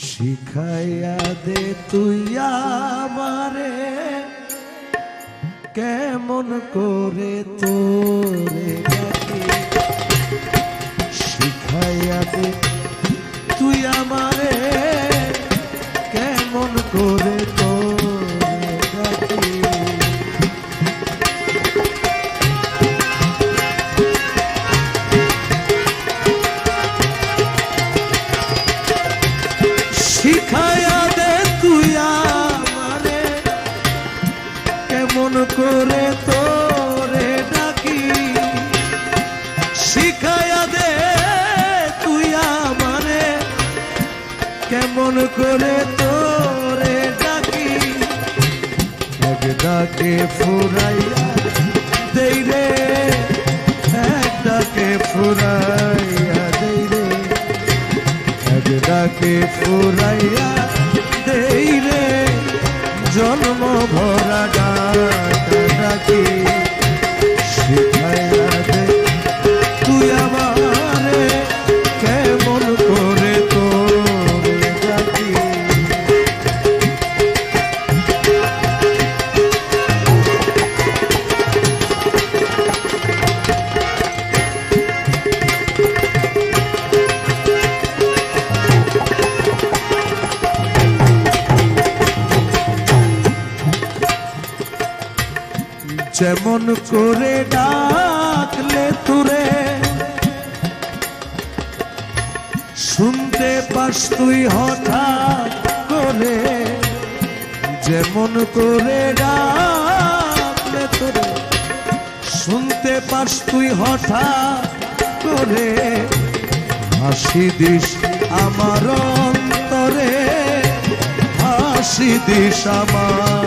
শিখাইয়া দে তুই আমারে কেমন করে তোরে করে তোরে ডাকি, শিখাইয়া দে তুই আমারে, কেমন করে তোরে ডাকি। ডাকে ফুরাইয়া দেই রে ডাকে ফুরাইয়া দেই ফুরাইয়া দেই রে, জন্ম ভরা ডাকি যেমন করে ডাকলে তুরে, শুনতে পাস তুই হঠাৎ করে। যেমন করে ডাকলে তুরে, শুনতে পাস তুই হঠাৎ করে। হাসি দিস আমার অন্তরে, হাসি দিস আমার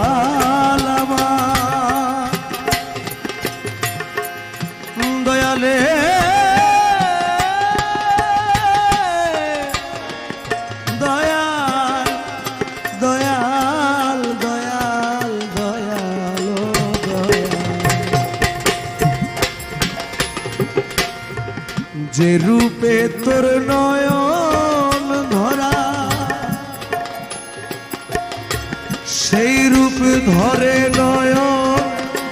যে রূপে তোর নয়ন ধরা, সেই রূপ ধরে নয়ন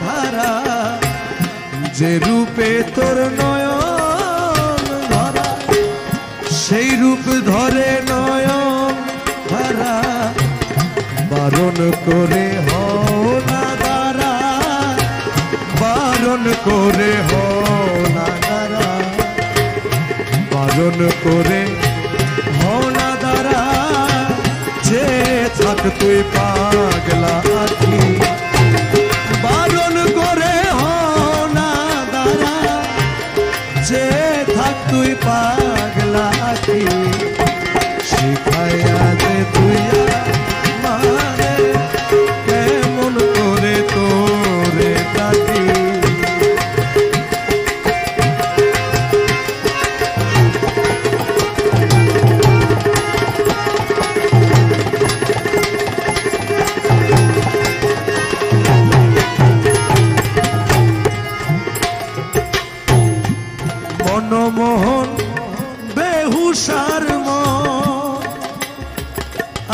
ধারা, যে রূপে তোর নয়ন ধরা, সেই রূপ ধরে নয়ন ধারা, বারণ করে হও না দ্বারা, বারণ করে হও বারণ করে হওনা দ্বারা যে থাক তুই পাগলা আখি বারণ করে হওনা দ্বারা যে থাক তুই পাগলা আখি শিখাইয়া দে তুই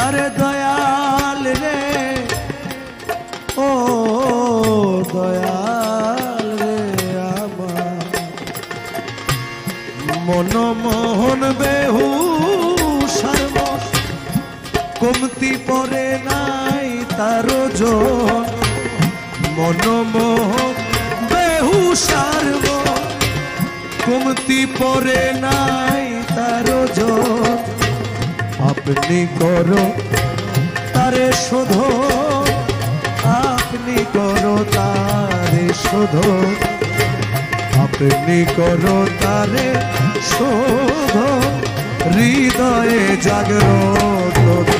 আরে দয়াল রে। ও দয়াল রে আমার। মনমোহন বেহুসার মন। কমতি পরে নাই তার জন। মনমোহন বেহুসার মন। কমতি পরে নাই তার জন। আপনি করো তারে শোধ। আপনি করো তারে শোধ। আপনি করো তারে শোধ। হৃদয়ে জাগ্রত